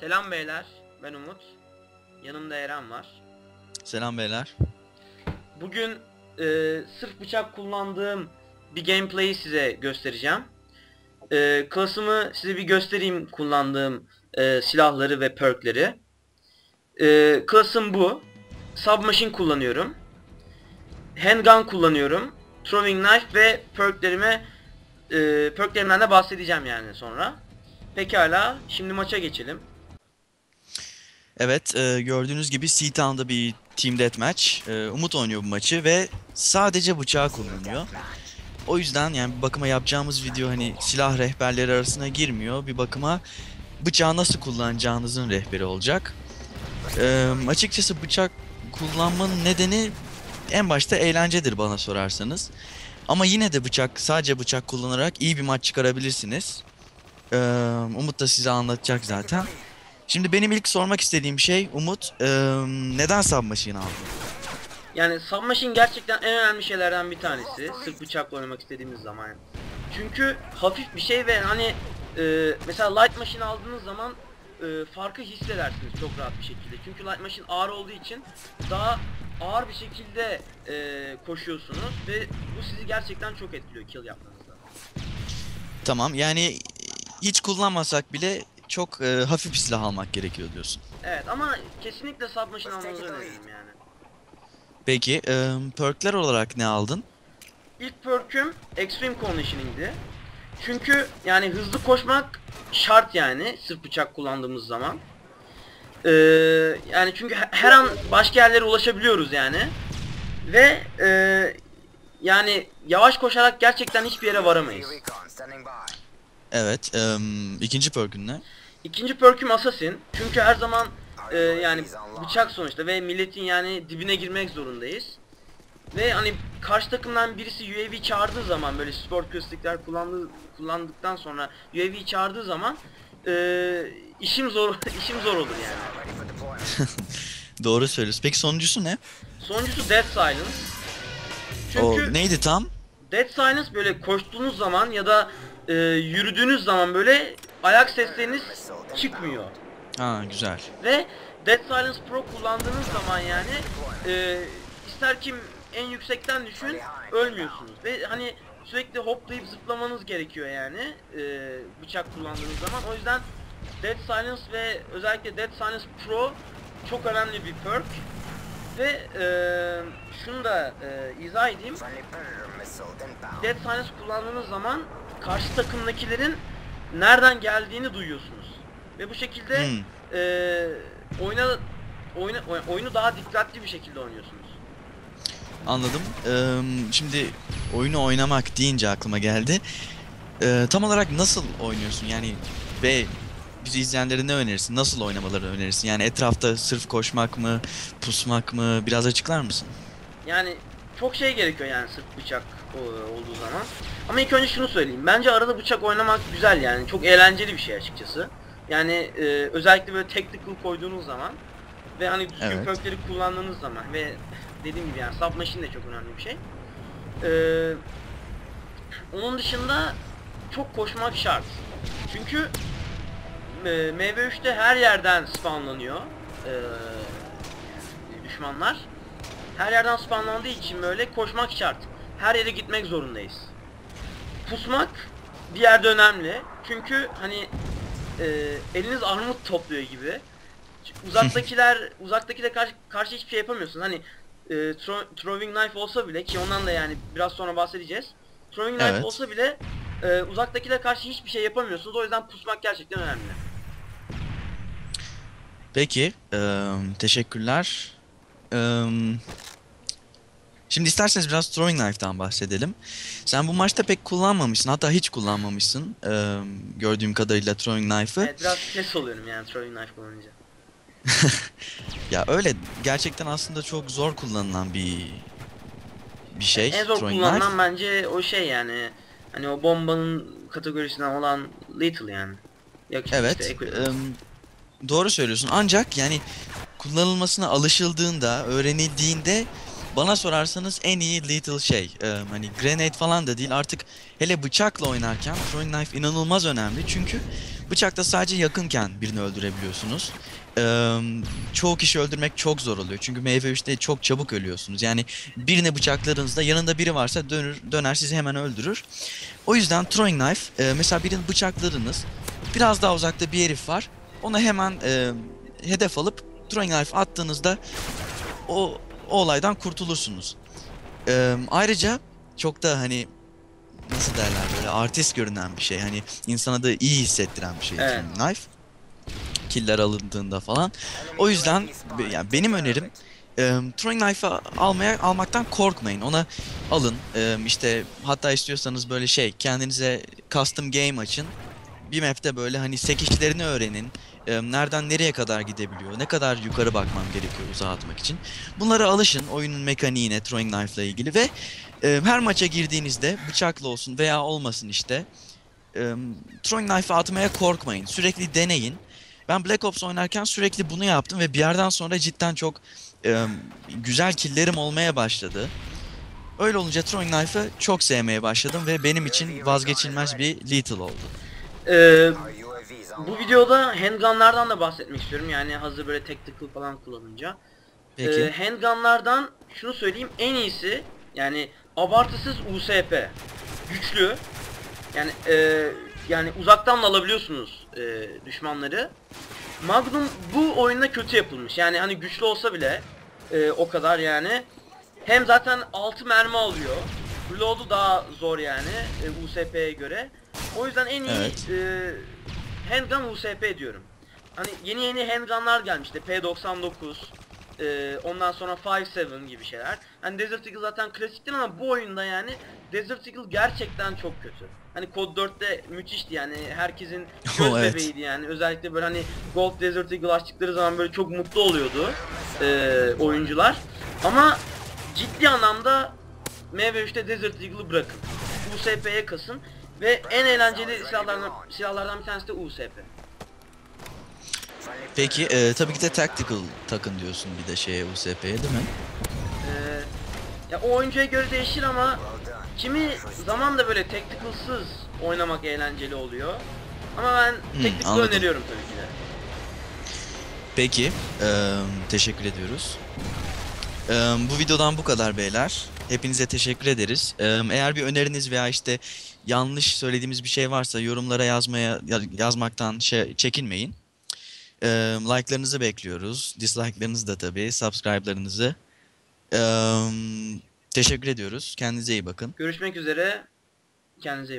Selam beyler, ben Umut. Yanımda Eren var. Selam beyler. Bugün e, sırf bıçak kullandığım bir gameplay'i size göstereceğim. E, klasımı size bir göstereyim kullandığım e, silahları ve perkleri. E, klasım bu. Submachine kullanıyorum. Handgun kullanıyorum. Throwing knife ve perklerime e, perklerimden de bahsedeceğim yani sonra. Pekala, şimdi maça geçelim. Evet e, gördüğünüz gibi Seatown'da bir Team Deathmatch. E, Umut oynuyor bu maçı ve sadece bıçağı kullanıyor. O yüzden yani bir bakıma yapacağımız video hani silah rehberleri arasına girmiyor. Bir bakıma bıçağı nasıl kullanacağınızın rehberi olacak. E, açıkçası bıçak kullanmanın nedeni en başta eğlencedir bana sorarsanız. Ama yine de bıçak sadece bıçak kullanarak iyi bir maç çıkarabilirsiniz. E, Umut da size anlatacak zaten. Şimdi benim ilk sormak istediğim şey Umut, eee, neden submachine aldın? Yani submachine gerçekten en önemli şeylerden bir tanesi. Sırf bıçakla oynamak istediğimiz zaman. Çünkü hafif bir şey ve hani e, mesela light machine aldığınız zaman e, farkı hissedersiniz çok rahat bir şekilde. Çünkü light machine ağır olduğu için daha ağır bir şekilde e, koşuyorsunuz ve bu sizi gerçekten çok etkiliyor kill yapmanızda. Tamam yani hiç kullanmasak bile çok eee, hafif bir silah almak gerekiyor diyorsun. Evet ama kesinlikle submachine almanızı öneririm yani. Peki eee, perkler olarak ne aldın? İlk perk'üm Extreme Conditioning'di. Çünkü yani hızlı koşmak şart yani sırf bıçak kullandığımız zaman. Ee, yani çünkü he- her an başka yerlere ulaşabiliyoruz yani. Ve e, yani yavaş koşarak gerçekten hiçbir yere varamayız. Evet, eee, ikinci perkün ne? İkinci perk'üm Assassin. Çünkü her zaman e, yani bıçak sonuçta ve milletin yani dibine girmek zorundayız. Ve hani karşı takımdan birisi UAV çağırdığı zaman böyle sport köstekler kullandığı kullandıktan sonra UAV çağırdığı zaman e, işim zor işim zor olur yani. Doğru söylüyorsun. Peki sonuncusu ne? Sonuncusu Dead Silence. O Çünkü neydi tam? Dead Silence böyle koştuğunuz zaman ya da e, yürüdüğünüz zaman böyle ayak sesleriniz çıkmıyor. Ha güzel. Ve Dead Silence Pro kullandığınız zaman yani e, ister kim en yüksekten düşün ölmüyorsunuz ve hani sürekli hoplayıp zıplamanız gerekiyor yani e, bıçak kullandığınız zaman o yüzden Dead Silence ve özellikle Dead Silence Pro çok önemli bir perk ve e, şunu da e, izah edeyim Dead Silence kullandığınız zaman karşı takımdakilerin nereden geldiğini duyuyorsunuz ve bu şekilde Hmm. e, oyuna oyunu oyunu daha dikkatli bir şekilde oynuyorsunuz. Anladım. Eee, şimdi oyunu oynamak deyince aklıma geldi. Eee, tam olarak nasıl oynuyorsun? Yani ve bizi izleyenlere ne önerirsin? Nasıl oynamaları önerirsin? Yani etrafta sırf koşmak mı, pusmak mı? Biraz açıklar mısın? Yani çok şey gerekiyor yani sırf bıçak olduğu zaman. Ama ilk önce şunu söyleyeyim. Bence arada bıçak oynamak güzel yani. Çok eğlenceli bir şey açıkçası. Yani e, özellikle böyle tactical koyduğunuz zaman ve hani düzgün Evet. perkleri kullandığınız zaman ve dediğim gibi yani submachine de çok önemli bir şey. Ee, onun dışında çok koşmak şart. Çünkü e, MV3'te her yerden spawnlanıyor e, düşmanlar. Her yerden spawnlandığı için böyle koşmak şart. Her yere gitmek zorundayız. Pusmak bir yerde önemli. Çünkü hani e, eliniz armut topluyor gibi. Uzaktakiler uzaktakiyle karşı, karşı hiçbir şey yapamıyorsun. Hani e, throw- throwing knife olsa bile ki ondan da yani biraz sonra bahsedeceğiz. Throwing knife Evet. olsa bile e, uzaktakiyle karşı hiçbir şey yapamıyorsunuz. O yüzden pusmak gerçekten önemli. Peki, eee, teşekkürler. Eee, şimdi isterseniz biraz throwing knife'dan bahsedelim. Sen bu maçta pek kullanmamışsın, hatta hiç kullanmamışsın. eee, gördüğüm kadarıyla throwing knife'ı. Evet biraz stres oluyorum yani throwing knife kullanınca. Ya öyle gerçekten aslında çok zor kullanılan bir bir şey. en zor kullanılan knife. bence o şey yani. Hani o bombanın kategorisinden olan lethal yani. Yok işte Evet. equivalent. em, doğru söylüyorsun. Ancak yani kullanılmasına alışıldığında, öğrenildiğinde bana sorarsanız en iyi lethal şey. em, hani grenade falan da değil. Artık hele bıçakla oynarken throwing knife inanılmaz önemli. Çünkü Bıçakta sadece yakınken birini öldürebiliyorsunuz. Ee, çoğu kişi öldürmek çok zor oluyor. Çünkü MF3'te çok çabuk ölüyorsunuz. Yani birine bıçakladığınızda yanında biri varsa dönür, döner sizi hemen öldürür. O yüzden throwing knife e, mesela birini bıçakladınız. Biraz daha uzakta bir herif var. Ona hemen e, hedef alıp throwing knife attığınızda o, o olaydan kurtulursunuz. Ee, ayrıca çok da hani nasıl derler böyle artist görünen bir şey. Hani insana da iyi hissettiren bir şey Evet. knife. Killer alındığında falan. O yüzden yani benim önerim e, throwing knife'ı almaya almaktan korkmayın. Ona alın. E, işte hatta istiyorsanız böyle şey kendinize custom game açın. Bir map'te böyle hani sekişlerini öğrenin. E, nereden nereye kadar gidebiliyor? Ne kadar yukarı bakmam gerekiyor uzağa atmak için. Bunlara alışın oyunun mekaniğine throwing knife ile ilgili ve e, her maça girdiğinizde bıçaklı olsun veya olmasın işte e, throwing knife atmaya korkmayın. Sürekli deneyin. Ben Black Ops oynarken sürekli bunu yaptım ve bir yerden sonra cidden çok e, güzel killerim olmaya başladı. Öyle olunca throwing knife'ı çok sevmeye başladım ve benim için vazgeçilmez bir lethal oldu. Ee, bu videoda handgunlardan da bahsetmek istiyorum. Yani hazır böyle tactical falan kullanınca. Peki. Ee, handgunlardan şunu söyleyeyim en iyisi yani abartısız USP. Güçlü. Yani e, yani uzaktan da alabiliyorsunuz e, düşmanları. Magnum bu oyunda kötü yapılmış. Yani hani güçlü olsa bile e, o kadar yani. Hem zaten 6 mermi alıyor. Reload'u daha zor yani e, USP'ye göre. O yüzden en iyi Evet. e, handgun USP diyorum. Hani yeni yeni handgunlar gelmişti. P99, e, ondan sonra 5.7 gibi şeyler. Hani Desert Eagle zaten klasiktir ama bu oyunda yani Desert Eagle gerçekten çok kötü. Hani Code 4'te müthişti yani herkesin göz Oh, evet. yani. Özellikle böyle hani Gold Desert Eagle açtıkları zaman böyle çok mutlu oluyordu e, oyuncular. Ama ciddi anlamda MV3'te Desert Eagle'ı bırakın. USP'ye kasın ve en eğlenceli silahlardan, silahlardan bir tanesi de USP. Peki e, tabii ki de tactical takın diyorsun bir de şeye USP'ye değil mi? Ee, ya o oyuncuya göre değişir ama kimi zaman da böyle tactical'sız oynamak eğlenceli oluyor. Ama ben tactical anladım. öneriyorum tabii ki de. Peki, eee, teşekkür ediyoruz. Eee, bu videodan bu kadar beyler. Hepinize teşekkür ederiz. Eee, eğer bir öneriniz veya işte yanlış söylediğimiz bir şey varsa yorumlara yazmaya ya- yazmaktan şey, çekinmeyin. Eee like'larınızı bekliyoruz. Dislike'larınızı da tabii, subscribe'larınızı. Eee, teşekkür ediyoruz. Kendinize iyi bakın. Görüşmek üzere. Kendinize iyi bakın.